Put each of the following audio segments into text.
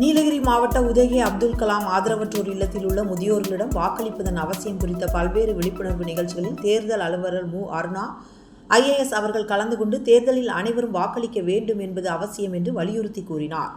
நீலகிரி மாவட்ட உதகி அப்துல் கலாம் ஆதரவற்றோர் இல்லத்தில் உள்ள முதியோர்களிடம் வாக்களிப்பதன் அவசியம் குறித்த பல்வேறு விழிப்புணர்வு நிகழ்ச்சிகளில் தேர்தல் அலுவலர் மு. அருணா ஐஏஎஸ் அவர்கள் கலந்து கொண்டு தேர்தலில் அனைவரும் வாக்களிக்க வேண்டும் என்பது அவசியம் என்று வலியுறுத்தி கூறினார்.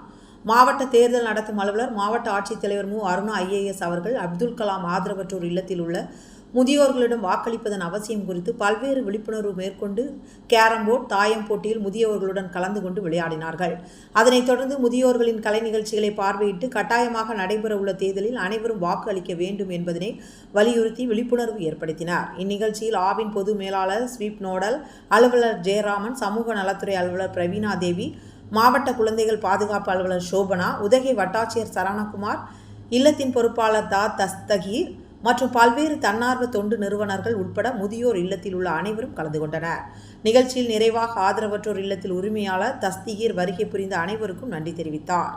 மாவட்ட தேர்தல் நடத்தும் அலுவலர் மாவட்ட ஆட்சித்தலைவர் மு. அருணா ஐஏஎஸ் அவர்கள் அப்துல் கலாம் ஆதரவற்றோர் இல்லத்தில் உள்ள முதியோர்களிடம் வாக்களிப்பதன் அவசியம் குறித்து பல்வேறு விழிப்புணர்வு மேற்கொண்டு கேரம் போர்டு தாயம் போட்டியில் முதியோர்களுடன் கலந்து கொண்டு விளையாடினார்கள். அதனைத் தொடர்ந்து முதியோர்களின் கலை நிகழ்ச்சிகளை பார்வையிட்டு கட்டாயமாக நடைபெறவுள்ள தேர்தலில் அனைவரும் வாக்கு அளிக்க வேண்டும் என்பதனை வலியுறுத்தி விழிப்புணர்வு ஏற்படுத்தினார். இந்நிகழ்ச்சியில் ஆவின் பொது மேலாளர் ஸ்வீப் நோடல் அலுவலர் ஜெயராமன் சமூக நலத்துறை அலுவலர் பிரவீனா தேவி மாவட்ட குழந்தைகள் பாதுகாப்பு அலுவலர் சோபனா உதகை வட்டாட்சியர் சரவணகுமார் இல்லத்தின் பொறுப்பாளர் தா தஸ்தகீர் மற்றும் பல்வேறு தன்னார்வ தொண்டு நிறுவனர்கள் உட்பட முதியோர் இல்லத்தில் உள்ள அனைவரும் கலந்து கொண்டனர். நிகழ்ச்சியில் நிறைவாக ஆதரவற்றோர் இல்லத்தில் உரிமையாளர் தஸ்திகீர் வருகை புரிந்த அனைவருக்கும் நன்றி தெரிவித்தார்.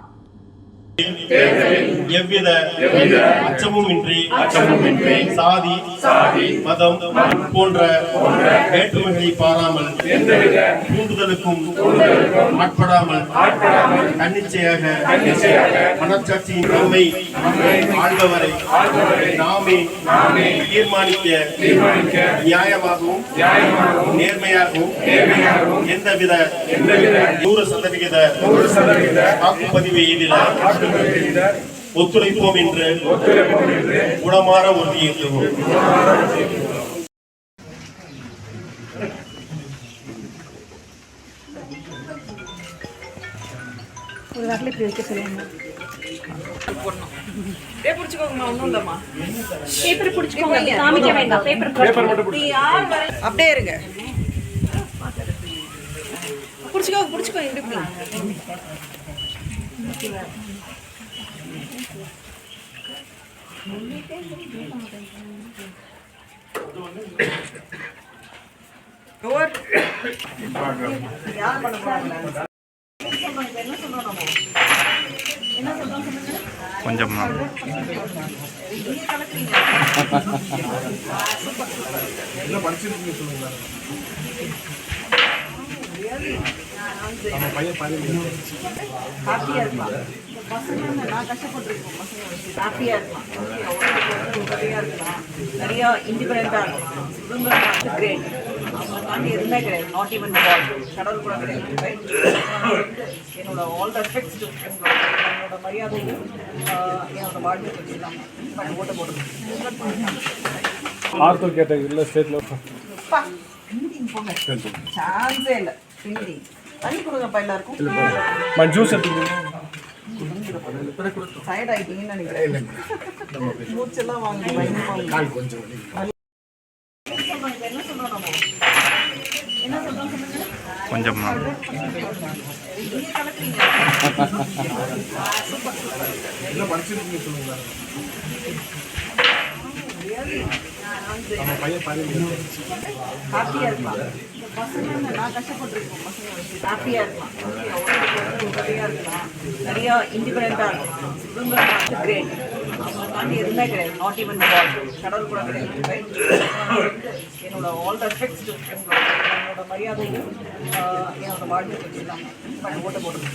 எவ்வித அச்சமுமின்றி அச்சமுமின்றி சாதி சாதி மதம் போன்ற வேற்றுமைகளை பாராமல் தூண்டுதலுக்கும் ஆட்படாமல் தன்னிச்சையாக மனச்சாட்சியின் நம்மை ஆள்பவரை நாமே தீர்மானிக்க நியாயமாகவும் நேர்மையாகவும் எந்தவித நூறு சதவிகித வாக்குப்பதிவு எதிர ஒத்துழைப்போம் என்று குணமாற உறுதியேற்றுவோம் ஒரு வரல இப்படி வைக்க சொல்லுங்க. பேப்பர் பிடிச்சுக்கோங்கம்மா ஒன்றும் இல்லைம்மா. பேப்பர் பிடிச்சிக்கோங்க. காமிக்க வேண்டாம். பேப்பர் பேப்பர் மட்டும் நீ யார் வர அப்படியே இருங்க. பிடிச்சிக்கோ பிடிச்சிக்கோ இப்படி. சொல்றோம் நம்ம என்ன சொல்றோம் பசங்க வந்து நான் கஷ்டப்பட்டிருக்கோம் பசங்க வச்சு ஹாப்பியா இருக்கலாம் ஓகே அவ்வளோ உதவியா இருக்கலாம் நிறைய இருக்கலாம் சுதந்திரமா இருக்கு கிரேட் அவங்க தாண்டி எதுவுமே கிடையாது நாட் ஈவன் கடவுள் கூட கிடையாது right? என்னோட ஆல் ரெஸ்பெக்ட்ஸ் என்னோட வாழ்க்கை எல்லாம் பண்ணி ஓட்ட போடுறது ஆர்த்தோ கேட்டகரியில் ஸ்டேட்டில் பெயிண்டிங் போங்க. சான்ஸே இல்லை. பெயிண்டிங் தண்ணி கொடுங்கப்பா எல்லாருக்கும். நான் ஜூஸ் எடுத்துக்கிறேன் டயர்ட் ஆயிட்டீங்கன்னு நினைக்கிறேன் மூச்செல்லாம் வாங்கி கொஞ்சம் ஹாப்பியா இந்த பசங்க நான் கஷ்டப்பட்டிருக்கோம் பசங்க வச்சு இருக்கலாம் ஓகே இருக்கலாம் நிறைய இண்டிபெண்டா இருக்கலாம் சுதந்திரமா கிரேட் அவங்க தாண்டி எதுவுமே கிடையாது நாட் ஈவன் கடவுள் கூட கிடையாது என்னோட ஆல் ரெஸ்பெக்ட்ஸ் என்னோட மரியாதையும் என்னோட வாழ்க்கை பட் ஓட்ட போடுறது